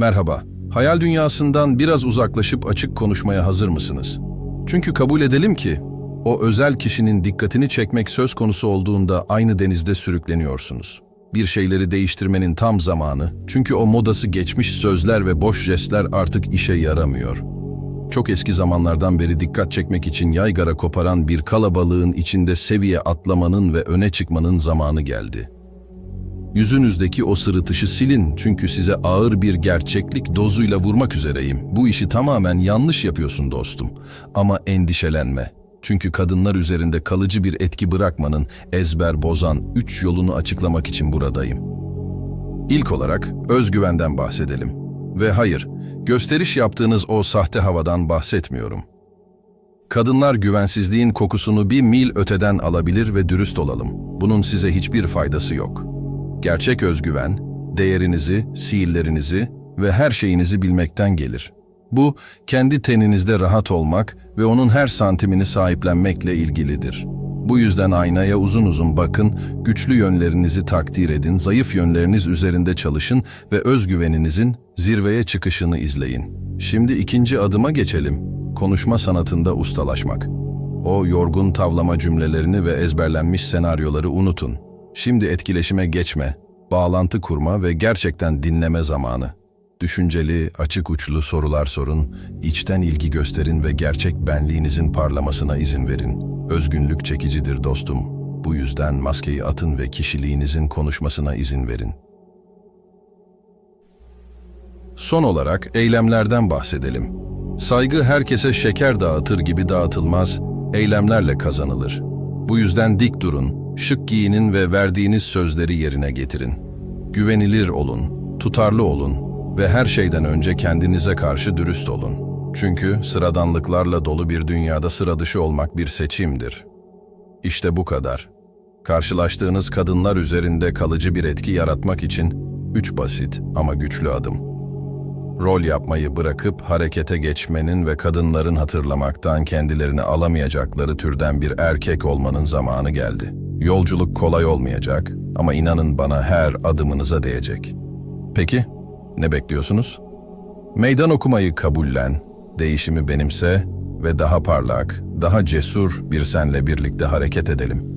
Merhaba. Hayal dünyasından biraz uzaklaşıp açık konuşmaya hazır mısınız? Çünkü kabul edelim ki o özel kişinin dikkatini çekmek söz konusu olduğunda aynı denizde sürükleniyorsunuz. Bir şeyleri değiştirmenin tam zamanı çünkü o modası geçmiş sözler ve boş jestler artık işe yaramıyor. Çok eski zamanlardan beri dikkat çekmek için yaygara koparan bir kalabalığın içinde seviye atlamanın ve öne çıkmanın zamanı geldi. Yüzünüzdeki o sırıtışı silin çünkü size ağır bir gerçeklik dozuyla vurmak üzereyim. Bu işi tamamen yanlış yapıyorsun dostum. Ama endişelenme. Çünkü kadınlar üzerinde kalıcı bir etki bırakmanın ezber bozan üç yolunu açıklamak için buradayım. İlk olarak özgüvenden bahsedelim. Ve hayır, gösteriş yaptığınız o sahte havadan bahsetmiyorum. Kadınlar güvensizliğin kokusunu bir mil öteden alabilir ve dürüst olalım. Bunun size hiçbir faydası yok. Gerçek özgüven, değerinizi, sihirlerinizi ve her şeyinizi bilmekten gelir. Bu, kendi teninizde rahat olmak ve onun her santimini sahiplenmekle ilgilidir. Bu yüzden aynaya uzun uzun bakın, güçlü yönlerinizi takdir edin, zayıf yönleriniz üzerinde çalışın ve özgüveninizin zirveye çıkışını izleyin. Şimdi ikinci adıma geçelim. Konuşma sanatında ustalaşmak. O yorgun tavlama cümlelerini ve ezberlenmiş senaryoları unutun. Şimdi etkileşime geçme, bağlantı kurma ve gerçekten dinleme zamanı. Düşünceli, açık uçlu sorular sorun, içten ilgi gösterin ve gerçek benliğinizin parlamasına izin verin. Özgünlük çekicidir dostum. Bu yüzden maskeyi atın ve kişiliğinizin konuşmasına izin verin. Son olarak eylemlerden bahsedelim. Saygı herkese şeker dağıtır gibi dağıtılmaz, eylemlerle kazanılır. Bu yüzden dik durun, şık giyinin ve verdiğiniz sözleri yerine getirin. Güvenilir olun, tutarlı olun ve her şeyden önce kendinize karşı dürüst olun. Çünkü sıradanlıklarla dolu bir dünyada sıra dışı olmak bir seçimdir. İşte bu kadar. Karşılaştığınız kadınlar üzerinde kalıcı bir etki yaratmak için üç basit ama güçlü adım. Rol yapmayı bırakıp harekete geçmenin ve kadınların hatırlamaktan kendilerini alamayacakları türden bir erkek olmanın zamanı geldi. Yolculuk kolay olmayacak ama inanın bana her adımınıza değecek. Peki, ne bekliyorsunuz? Meydan okumayı kabullen, değişimi benimse ve daha parlak, daha cesur bir senle birlikte hareket edelim.